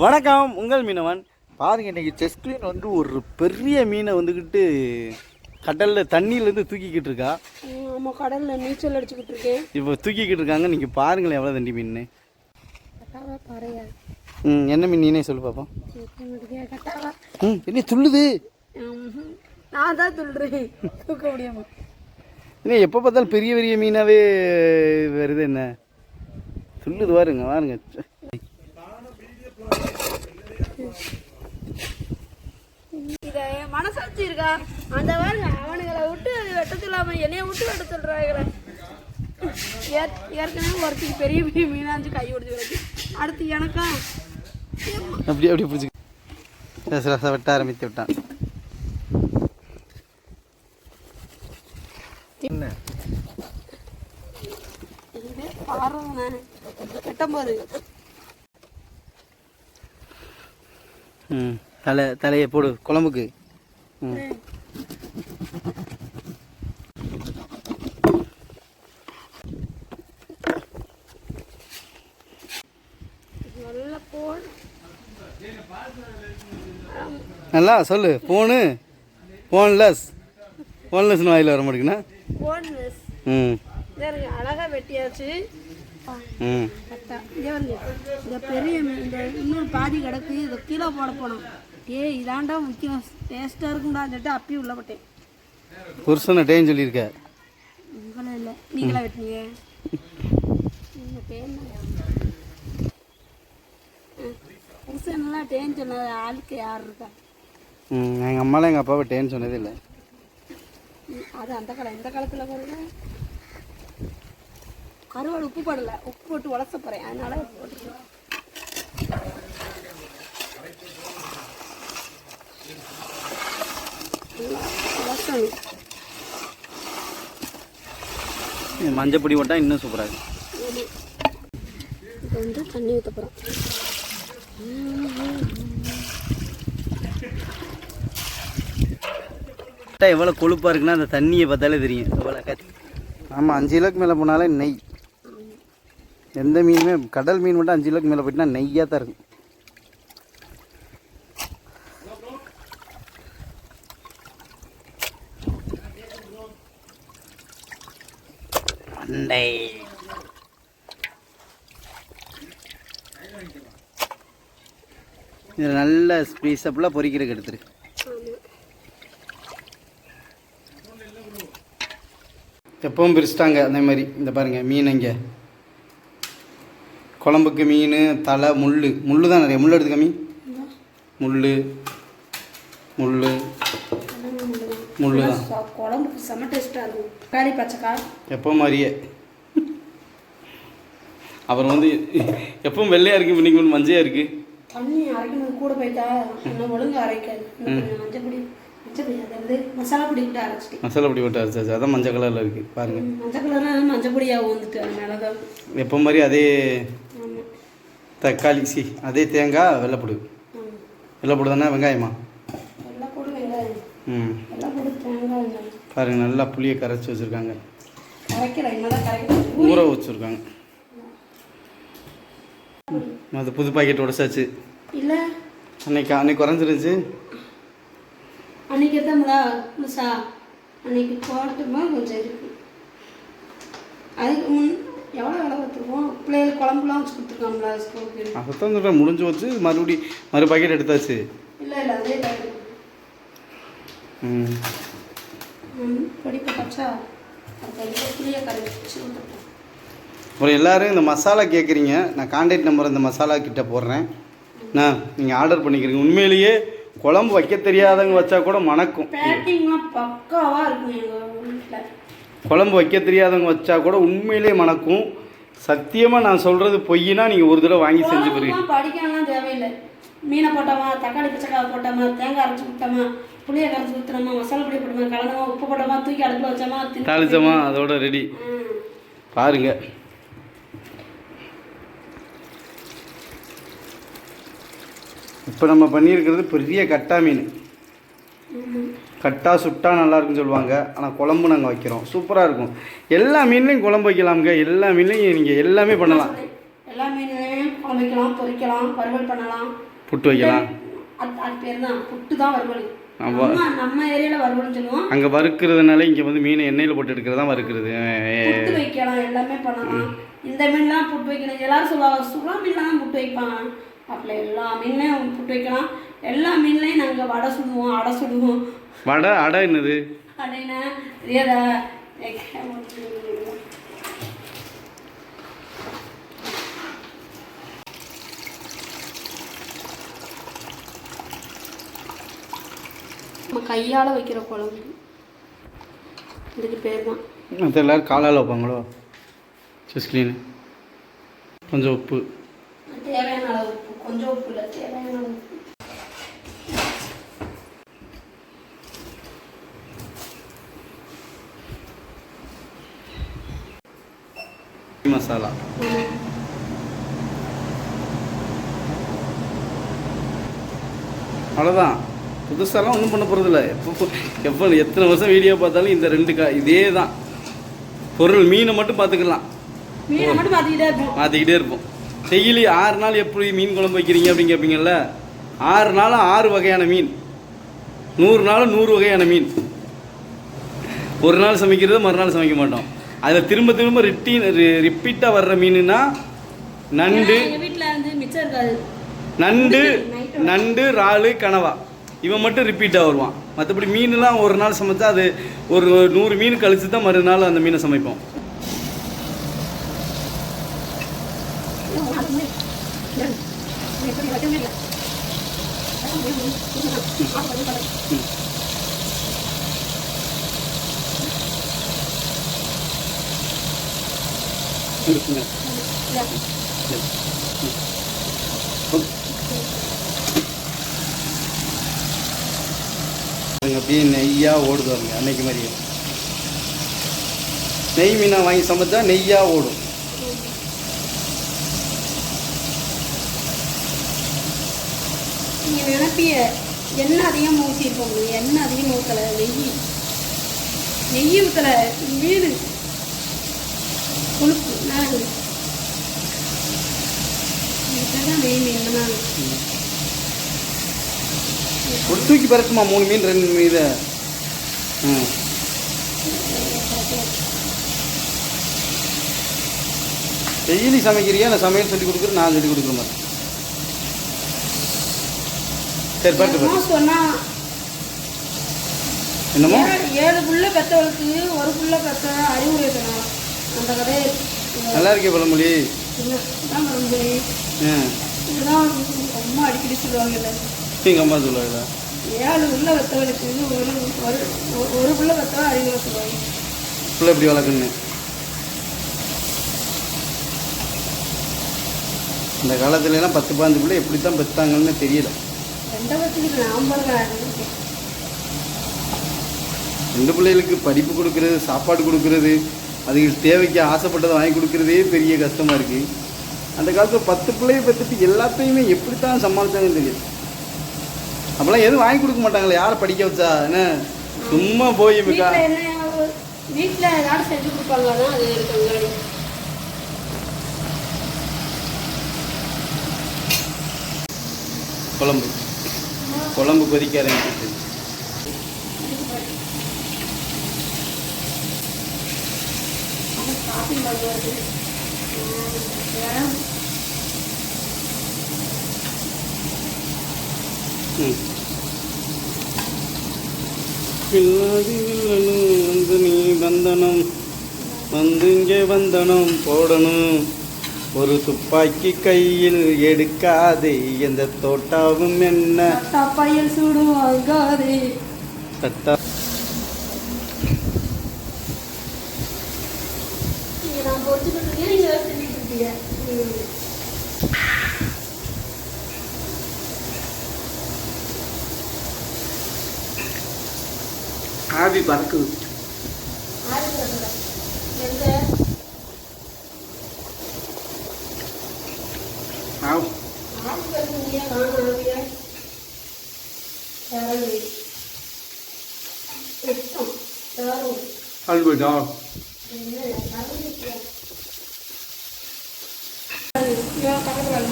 வணக்கம் உங்கள் மீனவன். பாருங்க இன்னைக்கு செஸ்கிளீன் வந்து ஒரு பெரிய மீனை வந்துக்கிட்டு கடலில் தண்ணியிலேருந்து தூக்கிக்கிட்டு இருக்கா. நம்ம கடல்ல நீச்சல் அடிச்சுக்கிட்டு இருக்கேன் இப்போ தூக்கிக்கிட்டு இருக்காங்க நீங்கள் பாருங்களேன் எவ்வளோ தண்டி மீன் ம் என்ன மீன் நீனே சொல்லு கட்டாவா? ம் என்ன துள்ளுது. நான் தான் சொல்றேன் தூக்க முடியாம. என்ன எப்போ பார்த்தாலும் பெரிய பெரிய மீனாகவே வருது என்ன? துள்ளுது பாருங்க பாருங்க இத மனசாட்சி இருக்கா? அந்த பாருங்க அவனுங்களை விட்டு வெட்ட சொல்லாம என்னைய விட்டு வெட்ட சொல்றாங்களே ஏற்- ஏற்கனவே ஒருத்திக்கு பெரிய பெரிய மீனாஞ்சு கை ஒடிச்சு கிடக்கு அடுத்து எனக்கா? அப்படி அப்படி பிடிச்சி. ரச ரச வெட்ட ஆரம்பித்து விட்டான். பாருங்க. வெட்டும் போது. ம். தலை தலையை போடு குழம்புக்கு. நல்ல சொல்லு ஃபோனு ஃபோன்லெஸ் ஃபோன்லெஸ்னு வாயில் வர மாட்டேங்குண்ணா ம். இதற்கு அழகா வெட்டியாச்சு. ம். இந்த பெரிய இந்த இன்னும் பாதி கிடக்கு இதை கீழே போட போனோம். ஏய் இதாண்டா முக்கியம். டேஸ்ட்டாக இருக்கும்டான்னு சொல்லிட்டு அப்பயும் உள்ள போட்டேன். புருஷனை டேன்னு சொல்லியிருக்க. உங்களே இல்லை. நீங்களா வெட்டினீங்க? நீங்க பேர் புருஷன்லாம் டேன்னு சொன்னது ஆளுக்கு யார் இருக்கா? எங்கள் அம்மாலாம் எங்கள் அப்பாவை டேன்னு சொன்னதே இல்லை. அது அந்த காலம் இந்த காலத்தில் பாருங்க. கருவாடு உப்பு போடல. உப்பு போட்டு உடச்ச போகிறேன் அதனால உப்பு மஞ்சள் பொடி போட்டால் இன்னும் சூப்பராக இருக்கும் இப்போ வந்து தண்ணி ஊற்ற போகிறோம் எவ்வளோ கொழுப்பாக இருக்குன்னா அந்த தண்ணியை பார்த்தாலே தெரியும். எவ்வளோ கத்தி ஆமாம் அஞ்சு கிலோக்கு மேலே போனாலே நெய். எந்த மீனுமே கடல் மீன் மட்டும் அஞ்சு கிலோக்கு மேலே போயிட்டுனா நெய்யாக தான் இருக்கும். மண்டை இதில் நல்ல ஸ்பீஸப்லாம் பொரிக்கிறதுக்கு எடுத்துரு. எப்பவும் பிரிச்சிட்டாங்க அதே மாதிரி. இந்த பாருங்கள் மீன் இங்கே. குழம்புக்கு மீன் தலை முள் முள் தான் நிறைய. முள் எடுத்துக்க மீன். முள் முள் முள் தான். ச- குழம்புக்கு செம்ம டேஸ்ட்டாக இருக்கும். தக்காளி பச்சைக்காய் எப்போ மாதிரியே. அப்புறம் வந்து எப்பவும் வெள்ளையாக இருக்குது இன்னைக்கு ஒன்று மஞ்சையாக இருக்குது தண்ணி அரைக்கணும் கூட போயிட்டா இன்னும் ஒழுங்கு அரைக்காது. மஞ்சள் பொடி மசாலா பொடி கிட்ட அரைச்சிட்டு. மசாலா பொடி போட்டு அரைச்சாச்சு. அதான் மஞ்சள் கலரில் இருக்குது பாருங்கள் மஞ்சள் கலர்னா மஞ்சள் பொடியாக வந்துட்டு அதனால தான் எப்போ மாதிரி அதே தக்காளி சி அதே தேங்காய் வெள்ளைப்பூடு. வெள்ளைப்பூடு தானே வெங்காயமா? எல்லாம் போடு வெங்காயம். ம். எல்லாம் போட்டு தேங்காய் வெங்காயம் பாருங்க நல்லா புளியை கரைச்சி வச்சுருக்காங்க. ஊற வச்சுருக்காங்க. அது புது பாக்கெட் உடச்சாச்சு. இல்லை. அன்னைக்கு அன்னைக்கு குறைஞ்சிருச்சு. அன்னைக்கு எத்தம்லா முசா அன்னைக்கு போட்டுமா கொஞ்சம் இருக்கு. அதுக்கு முன் எவ்வளோ வேலை பார்த்துருக்கோம் பிள்ளைகள் குழம்புலாம் வச்சு கொடுத்துருக்காங்களா ஸ்கூலுக்கு? அதைத்தான் சொல்கிறேன் முடிஞ்சு வச்சு மறுபடி மறு பாக்கெட் எடுத்தாச்சு. இல்லை இல்லை அதே டைம் ம். விட்டுருக்கோம் அப்புறம் எல்லாரும் இந்த மசாலா கேட்குறீங்க நான் கான்டாக்ட் நம்பர் இந்த மசாலா கிட்ட போடுறேன். நான் நீங்கள் ஆர்டர் பண்ணிக்கிறீங்க. உண்மையிலேயே குழம்பு வைக்க தெரியாதவங்க வச்சா கூட மணக்கும். குழம்பு வைக்க தெரியாதவங்க வச்சா கூட உண்மையிலேயே மணக்கும். சத்தியமாக நான் சொல்கிறது பொய்னா நீங்கள் ஒரு தடவை வாங்கி செஞ்சு போகிறீங்க மீனை போட்டோமா தக்காளி பச்சைக்காய் போட்டோமா தேங்காய் அரைச்சி விட்டோமா புளியை கரைச்சி ஊற்றினோமா மசாலா பொடி போட்டோமா கலந்தோமா உப்பு போட்டோமா தூக்கி அடுப்பில் வச்சோமா தாளிச்சமா அதோட ரெடி. பாருங்க. இப்போ நம்ம பண்ணியிருக்கிறது பெரிய கட்டா மீன். கட்டா சுட்டா நல்லா இருக்குன்னு சொல்லுவாங்க. ஆனால் குழம்பு நாங்கள் வைக்கிறோம். சூப்பராக இருக்கும். எல்லா மீன்லையும் குழம்பு வைக்கலாமுங்க. எல்லா மீன்லையும் நீங்கள் எல்லாமே பண்ணலாம். எல்லா மீனையும் குழம்பு வைக்கலாம் பொரிக்கலாம் வறுவல் பண்ணலாம். புட்டு வைக்கலாம். அது பேர் தான் புட்டு தான் வறுவல். நம்ம நம்ம ஏரியால வறுவல்னு சொல்லுவோம். அங்கே வறுக்கிறதுனால இங்கே வந்து மீனை எண்ணெயில் போட்டு எடுக்கிறது தான் வறுக்கிறது. புட்டு வைக்கலாம் எல்லாமே பண்ணலாம். இந்த மீன்லாம் புட்டு வைக்கணும். எல்லாரும் சொல்லுவாங்க சுறா மீன்லாம் தான் புட்டு வைப்பாங்க. அப்படி எல்லா மீன்லையும் புட்டு வைக்கலாம். எல்லா மீன்லையும் நாங்கள் வடை சுடுவோம் அடை சுடுவோம். வடை அடை என்னது? அடைனா நம்ம கையால் வைக்கிற குழம்பு. இதுக்கு பேர் தான் மற்ற எல்லோரும் காலால் வைப்பாங்களோ? செஸ் க்ளீனு கொஞ்சம் உப்பு. தேவையான அளவு உப்பு. கொஞ்சம் உப்பு இல்லை தேவையான அளவு உப்பு. மசாலா. அவ்வளோதான் புதுசாலாம் ஒன்றும் பண்ண போகிறதில்ல எப்போ எப்போ எத்தனை வருஷம் வீடியோ பார்த்தாலும் இந்த ரெண்டு கா இதே தான். பொருள் மீனை மட்டும் பார்த்துக்கலாம். மாற்றிக்கிட்டே இருப்போம். டெய்லி ஆறு நாள் எப்படி மீன் குழம்பு வைக்கிறீங்க அப்படின்னு கேட்பீங்கல்ல ஆறு நாளும் ஆறு வகையான மீன். நூறு நாளும் நூறு வகையான மீன். ஒரு நாள் சமைக்கிறது மறுநாள் சமைக்க மாட்டோம். அதில் திரும்ப திரும்ப ரிட்டீன் ரிப்பீட்டாக வர்ற மீனுனா நண்டு நண்டு நண்டு இறாலு கனவா. இவன் மட்டும் ரிப்பீட்டாக வருவான். மற்றபடி மீன்லாம் ஒரு நாள் சமைச்சா அது ஒரு நூறு மீன் கழிச்சு தான் மறுநாள் அந்த மீனை சமைப்போம். இருக்குங்க அப்படியே நெய்யாக ஓடுது பாருங்க அன்னைக்கு மாதிரியே. நெய் மீனை வாங்கி சமைச்சா நெய்யாக ஓடும். நீங்கள் நினைப்பிய எண்ணெய் அதிகமாக ஊற்றிருப்போம் எண்ணெய் அதிகமாக ஊற்றலை நெய். நெய் ஊற்றலை மீன் கொழுப்பு இதுதான் நெய் மீன் நான் ஒரு தூக்கி பறக்குமா? மூணு மீன் ரெண்டு மீன் இதை? ம். டெய்லி சமைக்கிறியா? நான் சமையல் சொல்லி கொடுக்குறேன் நான் சொல்லி கொடுக்குற மாதிரி? சரி பார்த்து பாரு என்னமோ ஏழு புள்ள பெத்தவளுக்கு ஒரு புள்ள பெத்த அறிவுரை அந்த கதையை நல்லா இருக்கே பழமொழி. இதுதான் அம்மா அடிக்கடி சொல்லுவாங்கல்ல. எங்கள் அம்மா சொல்லுவாங்க ஏழு புள்ள பெத்தவளுக்கு ஒரு ஒரு ஒரு புள்ள பெத்தவ அறிவுரை சொல்லுவாங்க. பிள்ளை எப்படி வளர்க்கணுன்னு இந்த காலத்துல எல்லாம் பத்து பாஞ்சு பிள்ளை எப்படி தான் பெற்றாங்கன்னு தெரியல. ரெண்டை பத்துக்கு நான் ரெண்டு பிள்ளைகளுக்கு படிப்பு கொடுக்கறது சாப்பாடு கொடுக்கறது அதுக்கு தேவைக்கு ஆசைப்பட்டதை வாங்கி கொடுக்கறதே பெரிய கஷ்டமாக இருக்குது அந்த காலத்தில் பத்து பிள்ளைய பெற்றுட்டு எல்லாத்தையுமே எப்படி தான் சமாளிச்சாங்கன்னு தெரியாது அப்போல்லாம் எதுவும் வாங்கி கொடுக்க மாட்டாங்களே யாரை படிக்க வச்சா? என்ன? சும்மா போய் இப்ப கா- வீட்டில் ஏதாவது செஞ்சு கொடுப்பாங்கன்னா அது குழம்பு. குழம்பு கொதிக்க ஆரம்பிச்சிட்டு காஃபி வில்லனும் வந்து நீ வந்தனம். வந்து இங்கே வந்தனம் போடணும். ஒரு துப்பாக்கி கையில் எடுக்காதே எந்த தோட்டாவும் என்ன? பையல் சூடு வாங்காதே. தட்டா நான் பொறுத்துக்கிட்டு இருக்கேன் நீங்க வேலை செஞ்சுட்டு இருக்கீங்க ம். ஆவி பறக்குது ஆறு பேர் எந்த ஆவ். ஆறு பேர் நீங்க காணாவிய யாரும் எட்டம் யாரும் அல்படா என்ன யாரும் இவன் ஆவி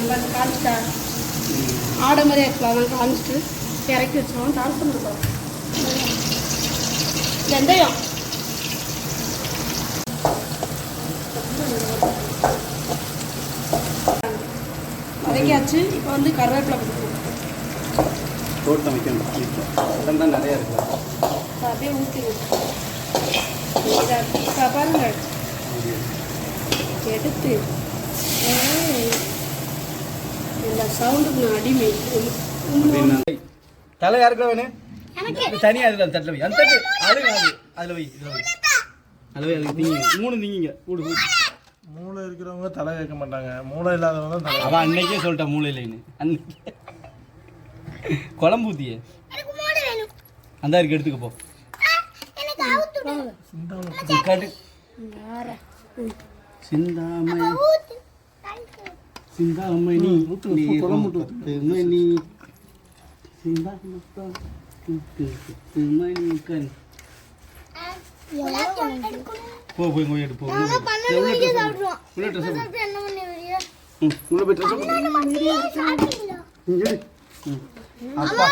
நல்லா காமிச்சிட்டா ஆடை மாதிரி இருக்கலாம் காமிச்சிட்டு இறக்கி வச்சிருவோம் டான்ஸ் பண்ணுறோம் வெந்தயம் வதக்கியாச்சு இப்போ வந்து கருவேப்பிலை போட்டுருவோம் தோட்டம் வைக்கணும். இடம் தான் நிறையா இருக்குல்ல அதை அப்படியே இதை இப்போ பாருங்க. எடுத்து. இந்த சவுண்டுக்கு நான் அடிமை. தலை யாருக்குலாம் வேணும்? தனியாக அதில் தட்டில் வை அந்த தட்டு அழுகு அது அதில் வை இதில் வை அதில் வை அதுக்கு திங்கிங்க மூணு. திங்கிங்க கூடு கூடு மூளை இருக்கிறவங்க தலை கேட்க மாட்டாங்க. மூளை இல்லாதவங்க தான் தலை அவன் அன்னைக்கே சொல்லிட்டான் மூளை இல்லைன்னு. அன்னைக்கே. குழம்பு ஊத்தியே. அந்த இருக்கு எடுத்துக்க போ. கடு வேற சிந்தாமை. சிந்தாமணி போ போய் போய் எடு போ உள்ள ட்ரெஸ் ம் உள்ள போய் ட்ரெஸ் அப்பா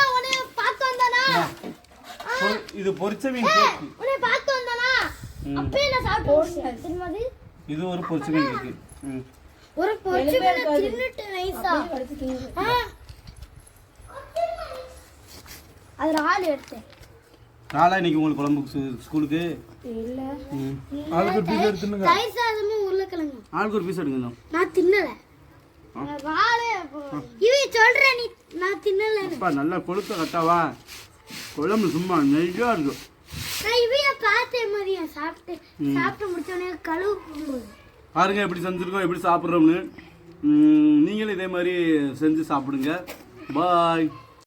பொ- இது பொரிச்ச மீன் கேக்கு. இது ஒரு பொரிச்ச மீன் கேக்கு. ம். ஒரு பொரிச்சு தின்னுட்டு நைஸா அதுல ஆள் எடுத்தேன். நாளா இன்னைக்கு உங்களுக்கு குழம்புக்கு ஸ்கூ- ஸ்கூலுக்கு? இல்லை. ஆளுக்கு பீஸ் எடுத்துனுங்க தயிர் சாதமும் உருளைக்கிழங்கும் ஆளுக்கு ஒரு பீஸ் எடுங்க. நான் தின்னல. வாழை இவன் சொல்ற நீ நான் தின்னல அப்பா நல்லா கொழுத்த கட்டாவா குழம்பு சும்மா நெய்யா இருக்கும் நான் இவைய பார்த்தேன் மதியம் சாப்பிட்டு சாப்பிட்டு முடிச்சோடனே கழுவு போகும்போது பாருங்க எப்படி செஞ்சுருக்கோம் எப்படி சாப்பிட்றோம்னு. நீங்களும் இதே மாதிரி செஞ்சு சாப்பிடுங்க. பாய்.